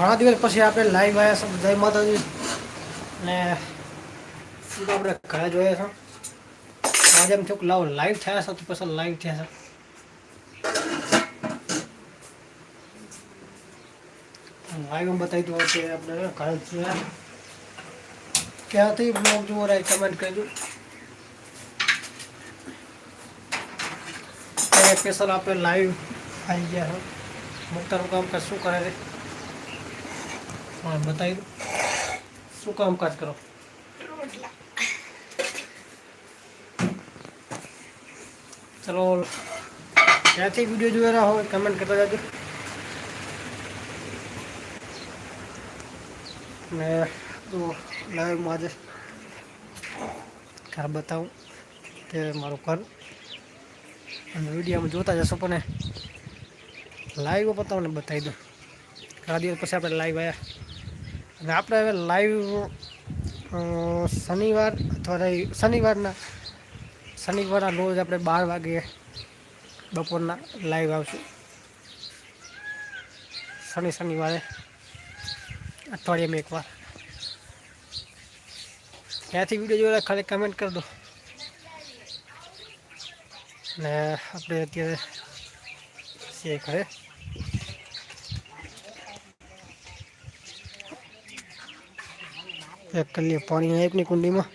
ઘણા દિવસ પછી આપણે લાઈવ આવ્યા છે જય માતાજી. ને તો આપણે ઘરે જોઈએ છે? આજે એમ થયું લાવ લાઈવ થયા છે તો પછી લાઈવ થયા છે. લાઈવ બતાવી દો કે આપણે ઘરે જોયા ક્યાંથી બ્લોગ જુઓ રહે કમેન્ટ કરજો. સ્પેશિયલ આપણે લાઈવ આવી ગયા છે. મોટાનું કામ શું કરે છે? હા, બતાવી દો. શું કામકાજ કરો? ચલો, ક્યાંથી વીડિયો જોયેલા હોય કમેન્ટ કરતા જાજો. ને તો લાઈવમાં આજે ઘર બતાવું કે મારું ઘર. અને વિડીયોમાં જોતા જશો પણ લાઈવ પર તમને બતાવી દઉં. ઘણા દિવસ પછી આપણે લાઈવ આવ્યા. અને આપણે હવે લાઈવ શનિવાર અથવા શનિવારના શનિવારના રોજ આપણે બાર વાગે બપોરના લાઈવ આવશું. શનિ શનિવારે, અઠવાડિયામાં એકવાર. ક્યાંથી વીડિયો જોયેલા ખાલી કમેન્ટ કરી દો. ને આપણે અત્યારે છીએ ઘરે. એક કલીએ પાણી એકની કુંડીમાં.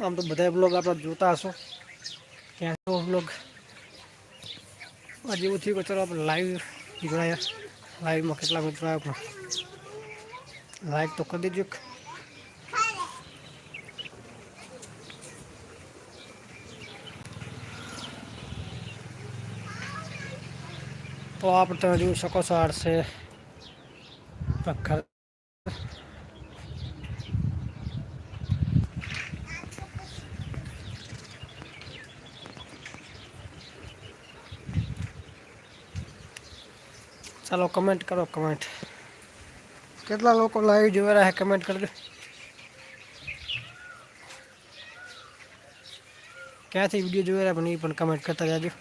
આમ તો બધા બ્લોગ આપણે જોતા હશો. ક્યાં તો બ્લોગ આજે એવું થયું કે ચલો આપણે લાઈવ જોડાયા. લાઈવમાં કેટલા મિત્રો આવ્યા પણ. લાઈક તો કરી દેજો તો આપણે તમે જોઈ શકો છો આડશે પથ્થર ચાલો કમેન્ટ કરો કમેન્ટ કેટલા લોકો લાઈવ જોઈ રહ્યા છે કમેન્ટ કરજો ક્યાંથી વીડિયો જોઈ રહ્યા પણ એ પણ કમેન્ટ કરતા જાજો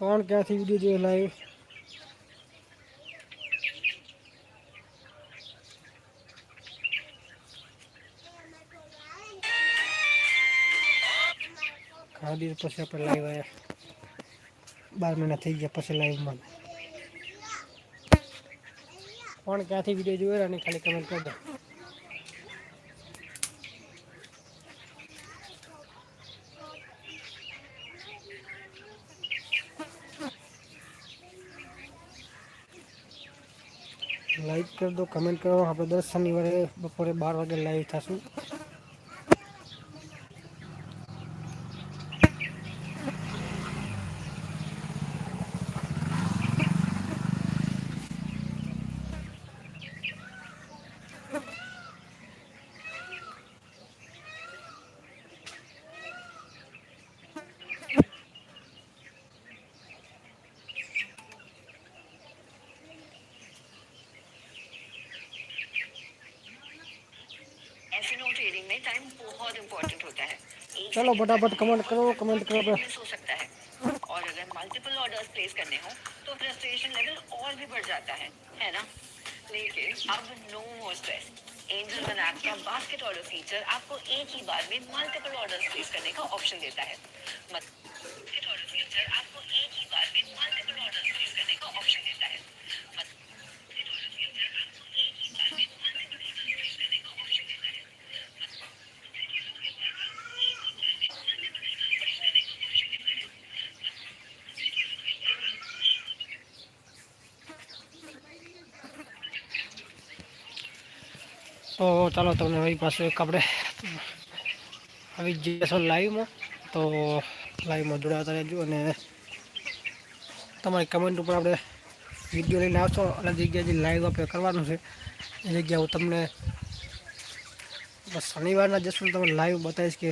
કોણ ક્યાંથી વીડિયો જોયો લાઈવ ખાધી પછી આપણે લાઈવ આવ્યા બાર મહિના થઈ ગયા પછી લાઈવમાં કોણ ક્યાંથી વીડિયો જોયો અને ખાલી કમેન્ટ કરી દો. લાઈક કરી દો કમેન્ટ કરો. આપણે દર શનિવારે બપોરે બાર વાગે લાઈવ થશું. बहुत इंपॉर्टेंट होता है। चलो फटाफट कमेंट करो कमेंट करो हो सकता है। और अगर मल्टीपल ऑर्डर्स प्लेस करने हो तो फ्रस्ट्रेशन लेवल और भी बढ़ जाता है है ना? लेकिन अब no more stress Angel One app का बास्केट ऑर्डर फीचर आपको एक ही बार में मल्टीपल ऑर्डर्स प्लेस करने का ऑप्शन देता है। बास्केट તો ચાલો તમને મારી પાછું એક આપણે આવી જઈએ લાઈવમાં તો લાઈવમાં જોડાતા રહેજો અને તમારી કમેન્ટ ઉપર આપણે વીડિયો લઈને આવશો. અને જગ્યાએ જે લાઈવ આપણે કરવાનું છે, એ જગ્યા હું તમને શનિવારના જશું તમને લાઈવ બતાવીશ કે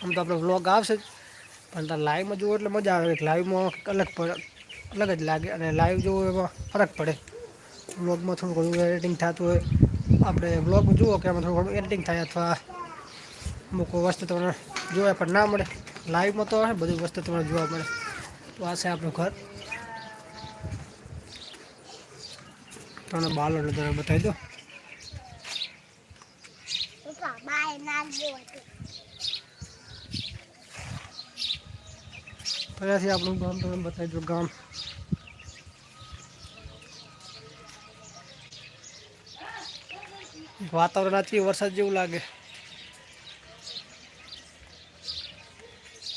આમ તો આપણે વ્લોગ આવશે જ. પણ તાર લાઈવમાં જુઓ એટલે મજા આવે. લાઈવમાં અલગ અલગ જ લાગે. અને લાઈવ જોવો એમાં ફરક પડે. વ્લોગમાં થોડું ઘણું એડિટિંગ થતું હોય. આપણે વ્લોગ જુઓ કે આમાં થોડું એડિટિંગ થાય અથવા અમુક વસ્તુ તમને જોવા પણ ના મળે. લાઈવમાં તો બધી વસ્તુ તમને જોવા મળે. તો આ છે આપણું ઘર. તમને બાલો નજારો બતાવી દો ત્યાંથી આપણું ગામ તમને બતાવી દો ગામ. વાતાવરણ આથી વરસાદ જેવું લાગે.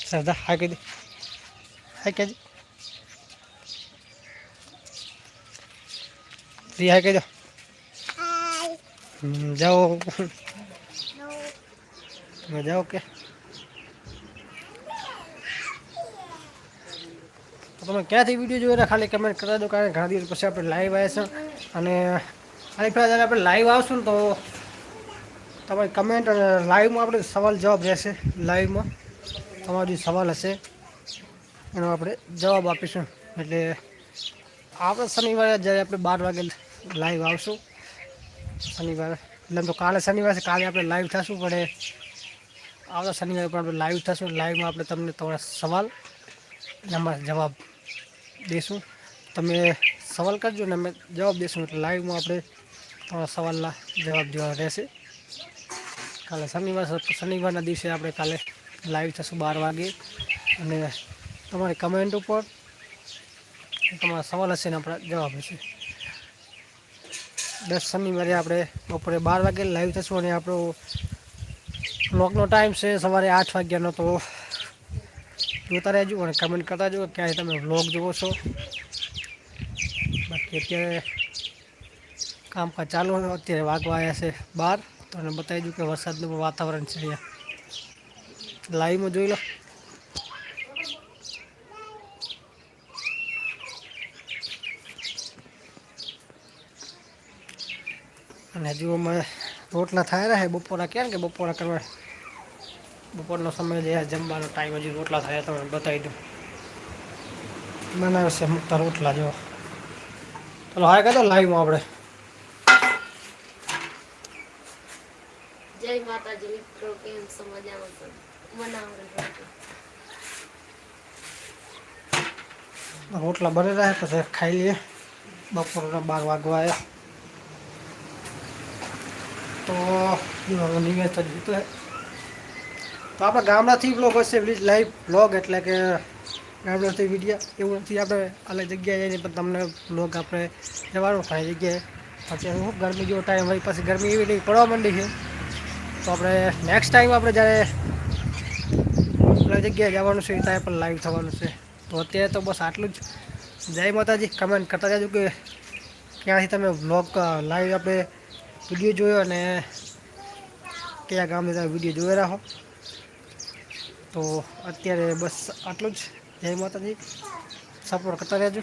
સરદાર હા કહી દે. હા કહી દે. રી, હા કહી દો. જાઓ. તમે જાઓ કે. તમે ક્યાંથી વીડિયો જોઈ રહ્યા? ખાલી કમેન્ટ કરાવી દો, કારણ કે ઘણા દિવસ પછી આપણે લાઈવ આવ્યા છે. અને ખાલી એકવાર જ્યારે આપણે લાઈવ આવશું ને તો તમારી કમેન્ટ અને લાઈવમાં આપણે સવાલ જવાબ રહેશે. લાઈવમાં તમારો જે સવાલ હશે, એનો આપણે જવાબ આપીશું. એટલે આપણે શનિવારે જ્યારે આપણે બાર વાગે લાઈવ આવશું, શનિવારે, એટલે તો કાલે શનિવાર કાલે આપણે લાઈવ થશું પડે આવતા શનિવારે પણ આપણે લાઈવ થશું. લાઈવમાં આપણે તમને તમારા સવાલ અમારા જવાબ દઈશું તમે સવાલ કરજો ને અમે જવાબ દઈશું એટલે લાઈવમાં આપણે તમારા સવાલના જવાબ દેવા રહેશે. કાલે શનિવાર શનિવારના દિવસે આપણે કાલે લાઈવ થશું બાર વાગે. અને તમારી કમેન્ટ ઉપર તમારા સવાલ હશે ને આપણા જવાબ હશે. દસ શનિવારે આપણે બપોરે બાર વાગે લાઈવ થશું અને આપણો બ્લોગનો ટાઈમ છે સવારે આઠ વાગ્યાનો, તો જોતા રહેજો અને કમેન્ટ કરતા જો ક્યારે તમે બ્લોગ જુઓ છો. બાકી અત્યારે કામકાજ ચાલુ અત્યારે વાગવા આવ્યા છે બહાર તો એને બતાવી દઉં કે વરસાદનું વાતાવરણ છે અહીંયા. લાઈવમાં જોઈ લો. અને હજુ અમે રોટલા થાય રહ્યા બપોરા ક્યાં કે બપોરા કરવા? બપોરનો સમય જે જમવાનો ટાઈમ હજી રોટલા થયા તમને બતાવી દઉં. બનાવે છે મુકતા રોટલા જો ચલો હા કહેતો લાઈવમાં આપણે. જય માતાજી મિત્રો કેમ છો મજામાં છો બનાવવાનું રોટલી. રોટલા બને રહ્યા પછી ખાઈ લઈએ બપોરના બાર વાગવા આવ્યા તો જો નિવેશ તો જીતો હે તો આપણા ગામડાથી બ્લોગ હશે લાઈવ બ્લોગ એટલે કે ગામડાથી વીડિયો એવું નથી આપણે અલગ જગ્યાએ જઈને પણ તમને બ્લોગ આપણે જવાનું થાય જગ્યાએ પછી હું ગરમી જેવો ટાઈમ હોય પછી ગરમી એવી નહીં પડવા માંડી છે તો આપણે નેક્સ્ટ ટાઈમ આપણે જ્યારે અલગ જગ્યાએ જવાનું છે એ ટાઈમ પણ લાઈવ થવાનું છે. તો અત્યારે તો બસ આટલું જ. જય માતાજી. કમેન્ટ કરતા જાજો કે ક્યાંથી તમે વ્લોગ લાઈવ આપણે વીડિયો જોયો અને કયા ગામથી તમે વીડિયો જોઈ રાખો તો અત્યારે બસ આટલું જ. જય માતાજી. સપોર્ટ કરતા રહેજો.